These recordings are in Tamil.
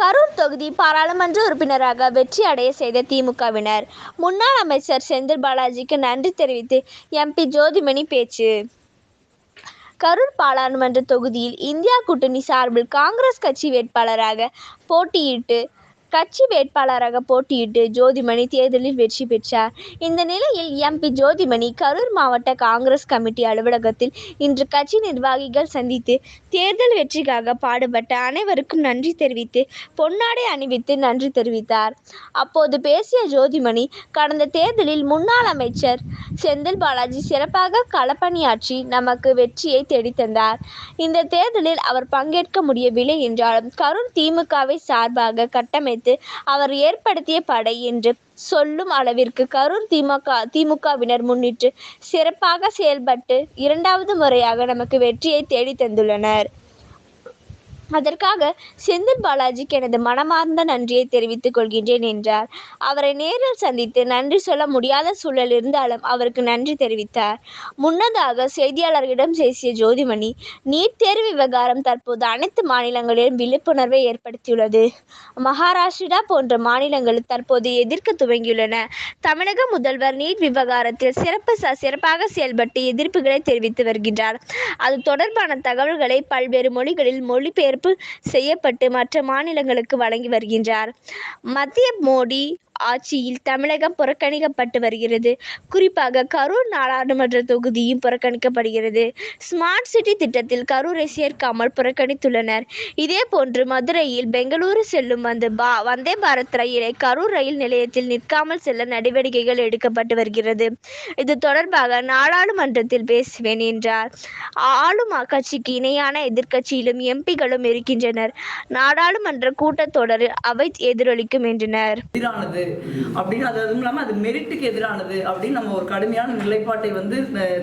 கரூர் தொகுதி பாராளுமன்ற உறுப்பினராக வெற்றி அடைய செய்த திமுகவினர். முன்னாள் அமைச்சர் செந்தில் பாலாஜிக்கு நன்றி தெரிவித்து எம்பி ஜோதிமணி பேச்சு. கரூர் பாராளுமன்ற தொகுதியில் இந்தியா கூட்டணி சார்பில் காங்கிரஸ் கட்சி வேட்பாளராக போட்டியிட்டு கட்சி வேட்பாளராக போட்டியிட்டு ஜோதிமணி தேர்தலில் வெற்றி பெற்றார். இந்த நிலையில் எம்பி ஜோதிமணி கரூர் மாவட்ட காங்கிரஸ் கமிட்டி அலுவலகத்தில் இன்று கட்சி நிர்வாகிகள் சந்தித்து தேர்தல் வெற்றிக்காக பாடுபட்ட அனைவருக்கும் நன்றி தெரிவித்து பொன்னாடை அணிவித்து நன்றி தெரிவித்தார். அப்போது பேசிய ஜோதிமணி கடந்த தேர்தலில் முன்னாள் அமைச்சர் செந்தில் பாலாஜி சிறப்பாக களப்பணியாற்றி நமக்கு வெற்றியை தேடித்தந்தார். இந்த தேர்தலில் அவர் பங்கேற்க முடியவில்லை என்றாலும் கரூர் திமுகவை சார்பாக கட்டமைத்து அவர் ஏற்படுத்திய படை என்று சொல்லும் அளவிற்கு கரூர் திமுக திமுகவினர் முன்னிட்டு சிறப்பாக செயல்பட்டு இரண்டாவது முறையாக நமக்கு வெற்றியை தேடி தந்துள்ளனர் அதற்காக செந்தில் பாலாஜிக்கு எனது மனமார்ந்த நன்றியை தெரிவித்துக் கொள்கின்றேன் என்றார். அவரை நேரில் சந்தித்து நன்றி சொல்ல முடியாத சூழல் இருந்தாலும் அவருக்கு நன்றி தெரிவித்தார். முன்னதாக செய்தியாளர்களிடம் பேசிய ஜோதிமணி நீட் தேர்வு விவகாரம் தற்போது அனைத்து மாநிலங்களிலும் விழிப்புணர்வை ஏற்படுத்தியுள்ளது. மகாராஷ்டிரா போன்ற மாநிலங்கள் தற்போது எதிர்க்க துவங்கியுள்ளன. தமிழக முதல்வர் நீட் விவகாரத்தில் சிறப்பு ச- சிறப்பாக செயல்பட்டு எதிர்ப்புகளை தெரிவித்து வருகின்றார். அது தொடர்பான தகவல்களை பல்வேறு மொழிகளில் மொழிபெயர்ப்பு செய்யப்பட்டு மற்ற மாநிலங்களுக்கு வழங்கி வருகின்றார். மத்திய மோடி ஆட்சியில் தமிழகம் புறக்கணிக்கப்பட்டு வருகிறது. குறிப்பாக கரூர் நாடாளுமன்ற தொகுதியும் புறக்கணிக்கப்படுகிறது. ஸ்மார்ட் சிட்டி திட்டத்தில் கரூரை சேர்க்காமல் புறக்கணித்துள்ளனர். இதே போன்று மதுரையில் பெங்களூரு செல்லும் வந்து பா வந்தே பாரத் ரயிலை கரூர் ரயில் நிலையத்தில் நிற்காமல் செல்ல நடவடிக்கைகள் எடுக்கப்பட்டு வருகிறது. இது தொடர்பாக நாடாளுமன்றத்தில் பேசுவேன் என்றார். ஆளும் கட்சிக்கு இணையான எதிர்க்கட்சியிலும் எம்பிகளும் இருக்கின்றனர். நாடாளுமன்ற கூட்டத்தொடரில் அவை எதிரொலிக்கும் என்றனர். எதிரானது அப்படின்னு அது அதுவும் இல்லாமல் அது மெரிட்டுக்கு எதிரானது அப்படின்னு நம்ம ஒரு கடுமையான நிலைப்பாட்டை வந்து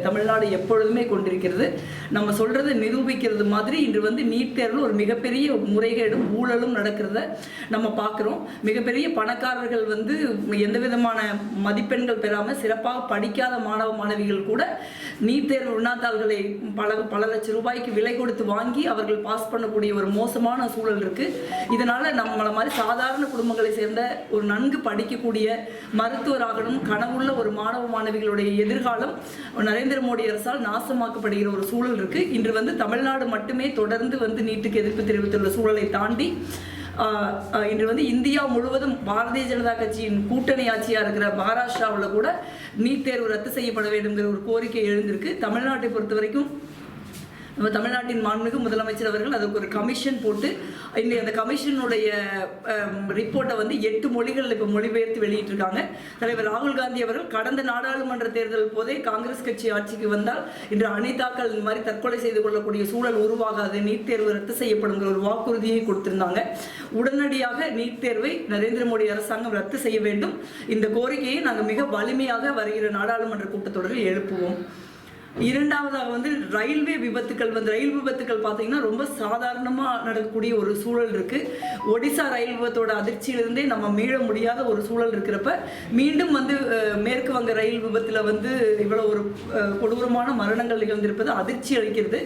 தமிழ்நாடு எப்பொழுதுமே கொண்டிருக்கிறது. நம்ம சொல்றது நிரூபிக்கிறது மாதிரி இன்று வந்து நீட் தேர்வில் ஒரு மிகப்பெரிய முறைகேடும் ஊழலும் நடக்கிறத நம்ம பார்க்குறோம். மிகப்பெரிய பணக்காரர்கள் வந்து எந்த விதமான மதிப்பெண்கள் பெறாமல் சிறப்பாக படிக்காத மாணவ மாணவிகள் கூட நீட் தேர்வு உண்ணாத்தாள்களை பல பல லட்சம் ரூபாய்க்கு விலை கொடுத்து வாங்கி அவர்கள் பாஸ் பண்ணக்கூடிய ஒரு மோசமான சூழல் இருக்கு. இதனால நம்மள மாதிரி சாதாரண குடும்பங்களை சேர்ந்த ஒரு நன்கு படிக்கக்கூடிய மருத்துவராகணும் கனவுள்ள ஒரு மாணவ மாணவிகளுடைய எதிர்காலம் நரேந்திர மோடி அரசால் நாசமாக்கப்படுகிற ஒரு சூழல் இருக்கு. இன்று வந்து தமிழ்நாடு மட்டுமே தொடர்ந்து வந்து நீட்டுக்கு எதிர்ப்பு தெரிவித்துள்ள சூழலை தாண்டி இன்று வந்து இந்தியா முழுவதும் பாரதிய ஜனதா கட்சியின் கூட்டணி ஆட்சியாக இருக்கிற மகாராஷ்டிராவில் கூட நீட் தேர்வு ரத்து செய்யப்பட வேண்டும்ங்கிற ஒரு கோரிக்கை எழுந்திருக்கு. தமிழ்நாட்டை பொறுத்த வரைக்கும் நம்ம தமிழ்நாட்டின் மாண்புமிகு முதலமைச்சர் அவர்கள் அதுக்கு ஒரு கமிஷன் போட்டு இன்னைக்கு அந்த கமிஷனுடைய ரிப்போர்ட்டை வந்து எட்டு மொழிகளில் இப்போ மொழிபெயர்த்து வெளியிட்டிருக்காங்க. தலைவர் ராகுல் காந்தி அவர்கள் கடந்த நாடாளுமன்ற தேர்தல் போதே காங்கிரஸ் கட்சி ஆட்சிக்கு வந்தால் இன்று அனிதாக்கள் இந்த மாதிரி தற்கொலை செய்து கொள்ளக்கூடிய சூழல் உருவாகாது. நீட் தேர்வு ரத்து செய்யப்படுங்கிற ஒரு வாக்குறுதியை கொடுத்திருந்தாங்க. உடனடியாக நீட் தேர்வை நரேந்திர மோடி அரசாங்கம் ரத்து செய்ய வேண்டும். இந்த கோரிக்கையை நாங்கள் மிக வலிமையாக வருகிற நாடாளுமன்ற கூட்டத்தொடரில் எழுப்புவோம். இரண்டாவதாக வந்து ரயில்வே விபத்துக்கள் வந்து ரயில் விபத்துக்கள் பார்த்தீங்கன்னா ரொம்ப சாதாரணமாக நடக்கக்கூடிய ஒரு சூழல் இருக்கு. ஒடிசா ரயில் விபத்தோட அதிர்ச்சியிலிருந்தே நம்ம மீள முடியாத ஒரு சூழல் இருக்கிறப்ப மீண்டும் வந்து மேற்கு வங்க ரயில் விபத்தில் வந்து இவ்வளோ ஒரு கொடூரமான மரணங்கள் நிகழ்ந்திருப்பது அதிர்ச்சி அளிக்கிறது.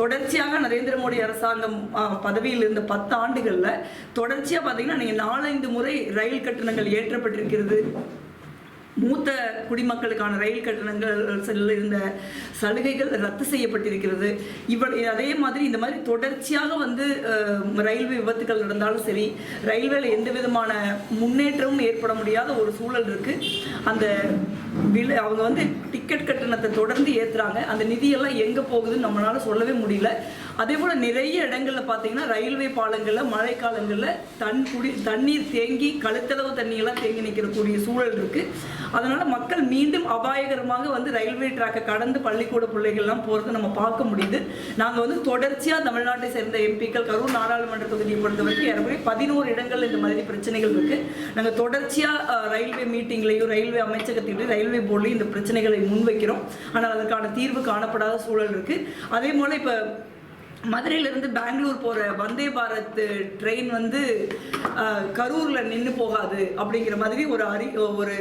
தொடர்ச்சியாக நரேந்திர மோடி அரசாங்கம் பதவியில் இருந்த பத்து ஆண்டுகளில் தொடர்ச்சியாக பார்த்தீங்கன்னா நீங்கள் நாலஞ்சு முறை ரயில் கட்டணங்கள் ஏற்றப்பட்டிருக்கிறது. மூத்த குடிமக்களுக்கான ரயில் கட்டணங்கள் செல்ல இருந்த சலுகைகள் ரத்து செய்யப்பட்டிருக்கிறது. இவ அதே மாதிரி இந்த மாதிரி தொடர்ச்சியாக வந்து ரயில்வே விபத்துகள் நடந்தாலும் சரி ரயில்வேல எந்த விதமான முன்னேற்றமும் ஏற்பட முடியாத ஒரு சூழல் இருக்கு. அந்த விலை அவங்க வந்து டிக்கெட் கட்டணத்தை தொடர்ந்து ஏற்றுறாங்க அந்த நிதியெல்லாம் எங்கே போகுதுன்னு நம்மளால சொல்லவே முடியல. அதே போல் நிறைய இடங்களில் பார்த்தீங்கன்னா ரயில்வே பாலங்களில் மழைக்காலங்களில் தன் குடி தண்ணீர் தேங்கி கழுத்தளவு தண்ணியெல்லாம் தேங்கி நிற்கக்கூடிய சூழல் இருக்குது அதனால் மக்கள் மீண்டும் அபாயகரமாக வந்து ரயில்வே ட்ராக்கை கடந்து பள்ளிக்கூட பிள்ளைகள்லாம் போகிறத நம்ம பார்க்க முடியுது. நாங்கள் வந்து தொடர்ச்சியாக தமிழ்நாட்டை சேர்ந்த எம்பிக்கள் கரூர் நாடாளுமன்ற தொகுதியை பொறுத்த வரைக்கும் ஏறக்குறைய பதினோரு இடங்கள் இந்த மாதிரி பிரச்சனைகள் இருக்குது நாங்கள் தொடர்ச்சியாக ரயில்வே மீட்டிங்லையும் ரயில்வே அமைச்சகத்திலையும் ரயில்வே போர்ட்லையும் இந்த பிரச்சனைகளை முன்வைக்கிறோம். ஆனால் அதற்கான தீர்வு காணப்படாத சூழல் இருக்குது அதே போல இப்போ மதுரையிலேருந்து பெங்களூர் போகிற வந்தே பாரத் ட்ரெயின் வந்து கரூரில் நின்று போகாது அப்படிங்கிற மாதிரி ஒரு அறி ஒரு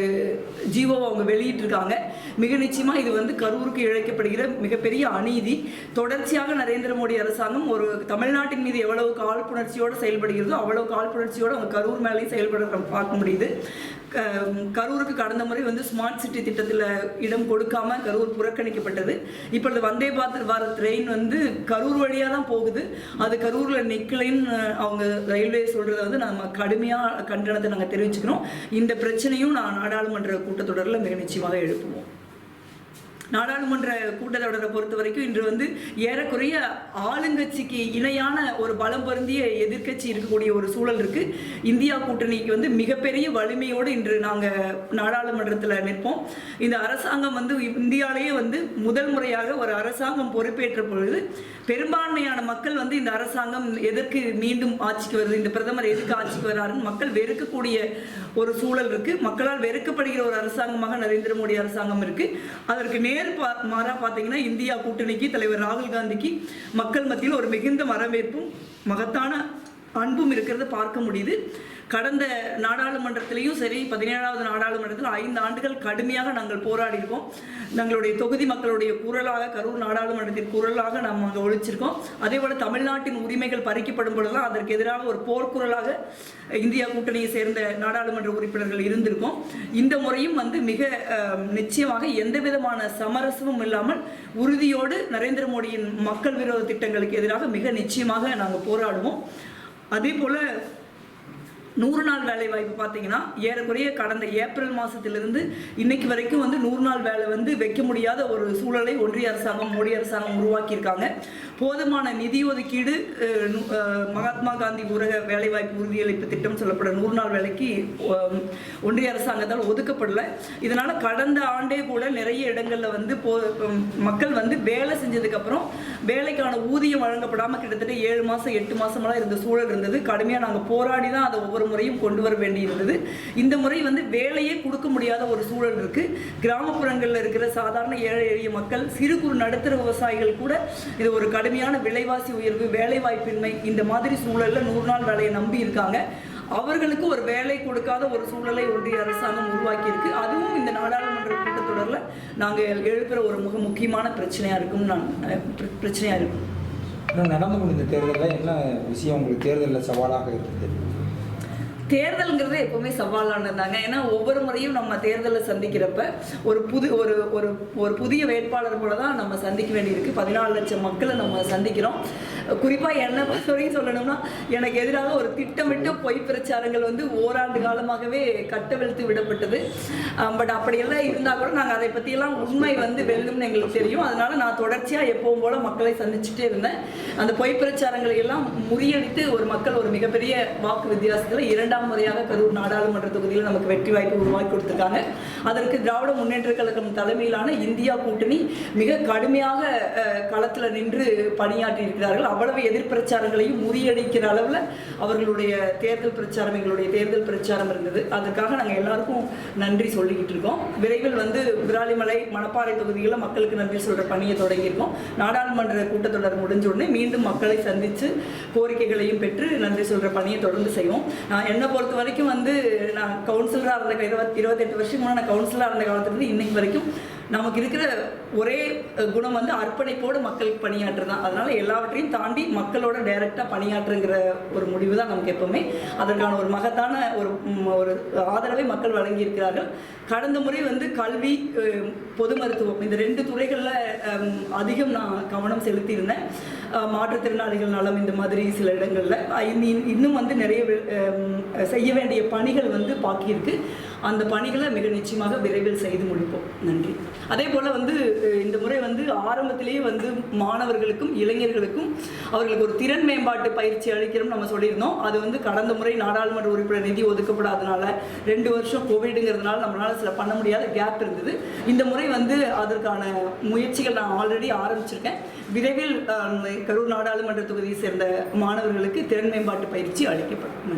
ஜீவோவை அவங்க வெளியிட்டிருக்காங்க. மிக நிச்சயமாக இது வந்து கரூருக்கு இழைக்கப்படுகிற மிகப்பெரிய அநீதி. தொடர்ச்சியாக நரேந்திர மோடி அரசாங்கம் ஒரு தமிழ்நாட்டின் மீது எவ்வளவு காழ்ப்புணர்ச்சியோடு செயல்படுகிறதோ அவ்வளவு காழ்ப்புணர்ச்சியோடு அவங்க கரூர் மேலேயும் செயல்பட பார்க்க முடியுது. கரூருக்கு கடந்த முறை வந்து ஸ்மார்ட் சிட்டி திட்டத்தில் இடம் கொடுக்காம கரூர் புறக்கணிக்கப்பட்டது. இப்பொழுது வந்தே பாரத் பாரத் ட்ரெயின் வந்து கரூர் வழியாக தான் போகுது. அது கரூரில் நிற்கலைன்னு அவங்க ரயில்வே சொல்கிறத வந்து நம்ம கடுமையாக கண்டனத்தை நாங்கள் தெரிவிச்சுக்கிறோம். இந்த பிரச்சனையும் நான் நாடாளுமன்ற கூட்டத்தொடரில் மிக நிச்சயமாக எழுப்புவோம். நாடாளுமன்ற கூட்டத்தொடரை பொறுத்த வரைக்கும் இன்று வந்து ஏறக்குறைய ஆளுங்கட்சிக்கு இணையான ஒரு பலம் பொருந்திய எதிர்க்கட்சி இருக்கக்கூடிய ஒரு சூழல் இருக்கு. இந்தியா கூட்டணிக்கு வந்து மிகப்பெரிய வலிமையோடு இன்று நாங்கள் நாடாளுமன்றத்தில் நிற்போம். இந்த அரசாங்கம் வந்து இந்தியாவிலேயே வந்து முதல் முறையாக ஒரு அரசாங்கம் பொறுப்பேற்ற பொழுது பெரும்பான்மையான மக்கள் வந்து இந்த அரசாங்கம் எதற்கு மீண்டும் ஆட்சிக்கு வருது இந்த பிரதமர் எதுக்கு ஆட்சிக்கு வராருன்னு மக்கள் வெறுக்கக்கூடிய ஒரு சூழல் இருக்கு. மக்களால் வெறுக்கப்படுகிற ஒரு அரசாங்கமாக நரேந்திர மோடி அரசாங்கம் இருக்கு. அதற்கு நேர் நேர் மாறாக பார்த்தீங்கன்னா இந்தியா கூட்டணிக்கு தலைவர் ராகுல் காந்திக்கு மக்கள் மத்தியில் ஒரு மிகுந்த வரவேற்பும் மகத்தான அன்பும் இருக்கிறத பார்க்க முடியுது. கடந்த நாடாளுமன்றத்திலையும் சரி பதினேழாவது நாடாளுமன்றத்தில் ஐந்து ஆண்டுகள் கடுமையாக நாங்கள் போராடி இருக்கோம் எங்களுடைய தொகுதி மக்களுடைய குரலாக கரூர் நாடாளுமன்றத்தின் குரலாக நாம் அங்கே ஒழிச்சிருக்கோம். அதே போல் தமிழ்நாட்டின் உரிமைகள் பறிக்கப்படும் பொழுதுலாம் அதற்கு எதிராக ஒரு போர்க்குரலாக இந்தியா கூட்டணியை சேர்ந்த நாடாளுமன்ற உறுப்பினர்கள் இருந்திருக்கோம். இந்த முறையும் வந்து மிக நிச்சயமாக எந்த விதமான சமரசமும் இல்லாமல் உறுதியோடு நரேந்திர மோடியின் மக்கள் விரோத திட்டங்களுக்கு எதிராக மிக நிச்சயமாக நாங்கள் போராடுவோம். அதே போல் நூறு நாள் வேலை வாய்ப்பு பார்த்தீங்கன்னா ஏறக்குறைய கடந்த ஏப்ரல் மாதத்திலிருந்து இன்னைக்கு வரைக்கும் வந்து நூறு நாள் வேலை வந்து வைக்க முடியாத ஒரு சூழலை ஒன்றிய அரசாங்கம் மோடி அரசாங்கம் உருவாக்கியிருக்காங்க. போதுமான நிதி ஒதுக்கீடு மகாத்மா காந்தி ஊரக வேலைவாய்ப்பு உறுதியளிப்பு திட்டம் சொல்லப்பட நூறு நாள் வேலைக்கு ஒன்றிய அரசாங்கத்தால் ஒதுக்கப்படல. இதனால் கடந்த ஆண்டே கூட நிறைய இடங்களில் வந்து போ மக்கள் வந்து வேலை செஞ்சதுக்கப்புறம் வேலைக்கான ஊதியம் வழங்கப்படாமல் கிட்டத்தட்ட ஏழு மாதம் எட்டு மாதமெல்லாம் இருந்த சூழல் இருந்தது. கடுமையாக நாங்கள் போராடி தான் அதை ஒவ்வொரு முறையும் கொண்டு வர வேண்டி இருந்தது இந்த முறை வந்து வேலையே கொடுக்க முடியாத ஒரு சூழல் இருக்கு. கிராமப்புறங்களில் இருக்கிற சாதாரண ஏழை எளிய மக்கள் சிறு குறு நடுத்தர விவசாயிகள் கூட இது ஒரு கடுமையான விலைவாசி உயர்வு வேலைவாய்ப்பின்மை இந்த மாதிரி சூழல்ல நூறு நாள் வேலையை நம்பி இருக்காங்க. அவர்களுக்கு ஒரு வேலை கொடுக்காத ஒரு சூழலை ஒன்றிய அரசாங்கம் உருவாக்கி இருக்கு அதுவும் இந்த நாடாளுமன்ற கூட்டத்தொடரில் நாங்கள் எழுப்புற ஒரு மிக முக்கியமான பிரச்சனையா இருக்கும். நான் பிரச்சனையா இருக்கும். நடந்து நடந்து முடிந்த தேர்தலில் என்ன விஷயம்? உங்களுக்கு தேர்தலில் சவாலாக இருக்குது தேர்தலுங்கிறது எப்பவுமே சவாலானது தாங்க ஏன்னா ஒவ்வொரு முறையும் நம்ம தேர்தலை சந்திக்கிறப்ப ஒரு புது ஒரு ஒரு ஒரு புதிய வேட்பாளர் கூட தான் நம்ம சந்திக்க வேண்டியிருக்கு. பதினாலு லட்சம் மக்களை நம்ம சந்திக்கிறோம். குறிப்பாக என்னை பொறுத்த வரைக்கும் சொல்லணும்னா எனக்கு எதிராக ஒரு திட்டமிட்ட பொய் பிரச்சாரங்கள் வந்து ஓராண்டு காலமாகவே கட்டவிழ்த்து விடப்பட்டது. பட் அப்படியெல்லாம் இருந்தால் கூட நாங்கள் அதை பற்றியெல்லாம் உண்மை வந்து வெல்லும்னு எங்களுக்கு தெரியும். அதனால நான் தொடர்ச்சியாக எப்பவும் போல மக்களை சந்திச்சுட்டே இருந்தேன். அந்த பொய் பிரச்சாரங்களை எல்லாம் முறியடித்து ஒரு மக்கள் ஒரு மிகப்பெரிய வாக்கு வித்தியாசத்தில் இரண்டாம் முறையாக கரூர் நாடாளுமன்ற தொகுதியில் நமக்கு வெற்றி வாய்ப்பு உருவாக்கி கொடுத்துருக்காங்க. அதற்கு திராவிட முன்னேற்ற கழகம் தலைமையிலான இந்தியா கூட்டணி மிக கடுமையாக களத்தில் நின்று பணியாற்றி இருக்கிறார்கள். அவ்வளவு எதிர் பிரச்சாரங்களையும் முறியடிக்கிற அளவில் அவர்களுடைய தேர்தல் பிரச்சாரம் எங்களுடைய தேர்தல் பிரச்சாரம் இருந்தது. அதுக்காக நாங்கள் எல்லாருக்கும் நன்றி சொல்லிக்கிட்டு இருக்கோம். விரைவில் வந்து விராலிமலை மணப்பாறை தொகுதிகளில் மக்களுக்கு நன்றி சொல்கிற பணியை தொடங்கியிருக்கோம். நாடாளுமன்ற கூட்டத்தொடர் முடிஞ்ச உடனே மீண்டும் மக்களை சந்தித்து கோரிக்கைகளையும் பெற்று நன்றி சொல்கிற பணியை தொடர்ந்து செய்வோம். நான் என்னை பொறுத்த வரைக்கும் வந்து நான் கவுன்சிலராக இருந்த இருபத்தெட்டு வருஷம் முன்னாடி நான் கவுன்சிலராக இருந்த காலத்துலேருந்து இன்னைக்கு வரைக்கும் நமக்கு இருக்கிற ஒரே குணம் வந்து அர்ப்பணிப்போடு மக்களுக்கு பணியாற்று தான் அதனால் எல்லாவற்றையும் தாண்டி மக்களோட டைரெக்டாக பணியாற்றுங்கிற ஒரு முடிவு தான் நமக்கு எப்போவுமே. அதற்கான ஒரு மகத்தான ஒரு ஒரு ஆதரவை மக்கள் வழங்கி இருக்கிறார்கள் கடந்த முறை வந்து கல்வி பொது மருத்துவம் இந்த ரெண்டு துறைகளில் அதிகம் நான் கவனம் செலுத்தியிருந்தேன். மாற்றுத்திறனாளிகள் நலம் இந்த மாதிரி சில இடங்களில். இன்னும் வந்து நிறைய செய்ய வேண்டிய பணிகள் வந்து பாக்கியிருக்கு. அந்த பணிகளை மிக நிச்சயமாக விரைவில் செய்து முடிப்போம். நன்றி. அதே போல் வந்து இந்த முறை வந்து ஆரம்பத்திலேயே வந்து மாணவர்களுக்கும் இளைஞர்களுக்கும் அவர்களுக்கு ஒரு திறன் மேம்பாட்டு பயிற்சி அளிக்கிறோம் நம்ம சொல்லியிருந்தோம். அது வந்து கடந்த முறை நாடாளுமன்ற உறுப்பினர் நிதி ஒதுக்கப்படாதனால ரெண்டு வருஷம் கோவிடுங்கிறதுனால நம்மளால் சில பண்ண முடியாத கேப் இருந்தது. இந்த முறை வந்து அதற்கான முயற்சிகள் நான் ஆல்ரெடி ஆரம்பிச்சிருக்கேன். விரைவில் கரூர் நாடாளுமன்ற தொகுதியை சேர்ந்த மாணவர்களுக்கு திறன் மேம்பாட்டு பயிற்சி அளிக்கப்படும்.